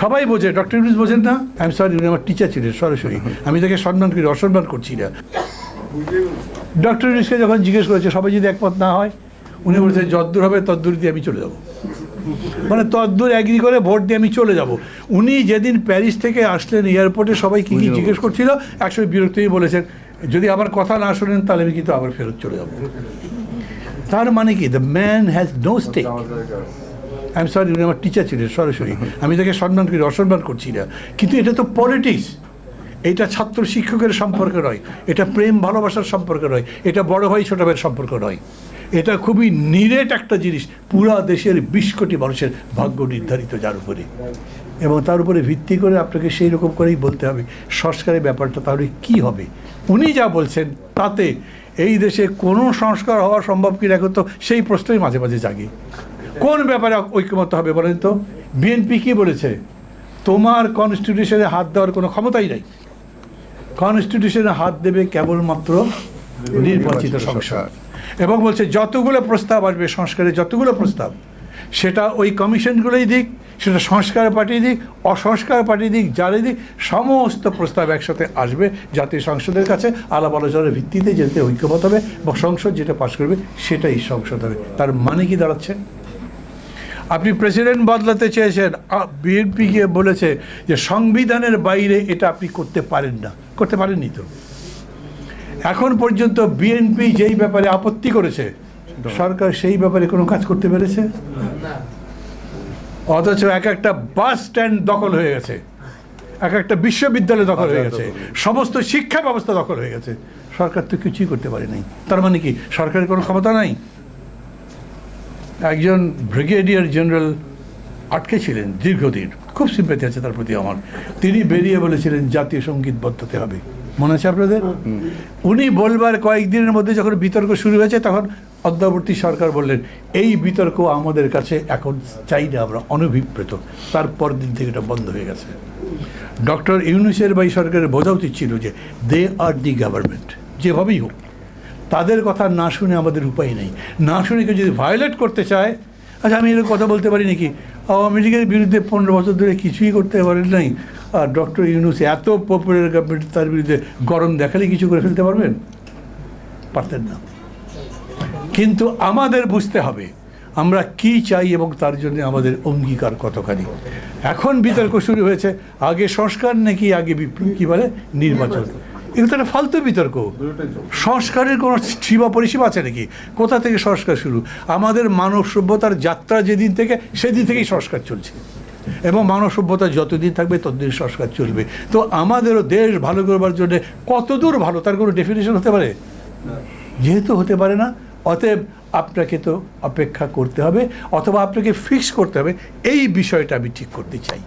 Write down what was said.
সবাই বোঝে ডক্টর ইউনুস বোঝেন না? আই এম সরি উনি আমার টিচার ছিলেন সরাসরি। আমি তাকে সম্মান করি অসম্মান করছি না। ডক্টর ইউনুসকে যখন জিজ্ঞেস করেছে সবাই যদি একমত না হয় উনি বলেছে যদ্দূর হবে তদ্দূর দিয়ে আমি চলে যাব। মানে তদ্দূর অ্যাগ্রি করে ভোট দিয়ে আমি চলে যাব। উনি যেদিন প্যারিস থেকে আসলেন এয়ারপোর্টে সবাই কী কী জিজ্ঞেস করছিল একসময় বিরক্ত হয়ে বলেছেন যদি আমার কথা না শোনেন তাহলে আমি কিন্তু আবার ফেরত চলে যাব। তার মানে কি? The man has no stake I am sorry উনি আমার টিচার ছিলেন সরাসরি। আমি তাকে সম্মান করি, অসম্মান করছি না। কিন্তু এটা তো পলিটিক্স এটা ছাত্র শিক্ষকের সম্পর্ক নয়। এটা প্রেম ভালোবাসার সম্পর্ক নয়। এটা বড় ভাই, ছোট ভাইয়ের সম্পর্ক নয়। এটা খুবই নিরেট একটা জিনিস। পুরা দেশের বিশ কোটি মানুষের ভাগ্য নির্ধারিত যার উপরে। এবং তার উপরে ভিত্তি করে আপনাকে সেই রকম করেই বলতে হবে। সংস্কারের ব্যাপারটা তাহলে কি হবে? উনি যা বলছেন, তাতে এই দেশে কোনো সংস্কার হওয়া সম্ভব কি দেখো তো সেই প্রশ্নই মাঝে মাঝে জাগে। কোন ব্যাপারে ঐক্যমত হবে বলেন তো? বিএনপি কি বলেছে? তোমার কনস্টিটিউশনে হাত দেওয়ার কোনো ক্ষমতাই নাই। কনস্টিটিউশনে হাত দেবে কেবলমাত্র নির্বাচিত সংসদ। এবং বলছে, যতগুলো প্রস্তাব আসবে সংস্কারের যতগুলো প্রস্তাব, সেটা ওই কমিশনগুলোই দিক, সেটা সংস্কার পাঠিয়ে দিক, অসংস্কার পাঠিয়ে দিক যারে দিক, সমস্ত প্রস্তাব একসাথে আসবে জাতীয় সংসদের কাছে, আলাপ আলোচনার ভিত্তিতে যেতে ঐক্যমত হবে এবং সংসদ যেটা পাশ করবে, সেটাই সংসদ হবে। তার মানে কি দাঁড়াচ্ছে? আপনি প্রেসিডেন্ট বদলাতে চেয়েছেন বিএনপি গিয়ে বলেছে যে সংবিধানের বাইরে এটা আপনি করতে পারেন না। করতে পারেননি তো। এখন পর্যন্ত বিএনপি যেই ব্যাপারে আপত্তি করেছে, সরকার সেই ব্যাপারে কোনো কাজ করতে পেরেছে? অথচ এক একটা বাস স্ট্যান্ড দখল হয়ে গেছে। এক একটা বিশ্ববিদ্যালয় দখল হয়ে গেছে। সমস্ত শিক্ষা ব্যবস্থা দখল হয়ে গেছে। সরকার তো কিছুই করতে পারে নাই। তার মানে কি, সরকারের কোনো ক্ষমতা নাই? একজন ব্রিগেডিয়ার জেনারেল আটকে ছিলেন দীর্ঘদিন। খুব সিম্পেথি আছে তার প্রতি আমার। তিনি বেরিয়ে বলেছিলেন জাতীয় সংগীত বদ্ধতে হবে। মনে আছে আপনাদের? উনি বলবার কয়েকদিনের মধ্যে যখন বিতর্ক শুরু হয়েছে তখন অদ্যাবর্তী সরকার বললেন এই বিতর্ক আমাদের কাছে এখন চাই না আমরা অনভিপ্রেত। তারপর দিন থেকে এটা বন্ধ হয়ে গেছে। ডক্টর ইউনুসের বা সরকারের বোঝা উচিত ছিল যে দে আর দি গভর্নমেন্ট যেভাবেই হোক। তাদের কথা না শুনে আমাদের উপায় নেই। না শুনে কেউ যদি ভায়োলেট করতে চায় আচ্ছা আমি এরকম কথা বলতে পারি নাকি? আওয়ামী লীগের বিরুদ্ধে পনেরো বছর ধরে কিছুই করতে পারেন নাই। আর ডক্টর ইউনুস এত পপুলার গভর্নমেন্ট তার বিরুদ্ধে গরম দেখালে কিছু করে ফেলতে পারবেন? পারতেন না। কিন্তু আমাদের বুঝতে হবে, আমরা কি চাই এবং তার জন্য আমাদের অঙ্গীকার কতখানি। এখন বিতর্ক শুরু হয়েছে, আগে সংস্কার নাকি আগে বিপ্লব, কী বলে? নির্বাচন। এগুলো তো একটা ফালতু বিতর্ক। সংস্কারের কোনো সীমা পরিসীমা আছে নাকি? কোথা থেকে সংস্কার শুরু? আমাদের মানব সভ্যতার যাত্রা যেদিন থেকে সেদিন থেকেই সংস্কার চলছে। এবং মানব সভ্যতা যতদিন থাকবে ততদিন সংস্কার চলবে। তো আমাদেরও দেশ ভালো করবার জন্য কতদূর ভালো তার কোনো ডেফিনেশন হতে পারে? যেহেতু হতে পারে না অতএব আপনাকে তো অপেক্ষা করতে হবে অথবা আপনাকে ফিক্স করতে হবে। এই বিষয়টা আমি ঠিক করতে চাই।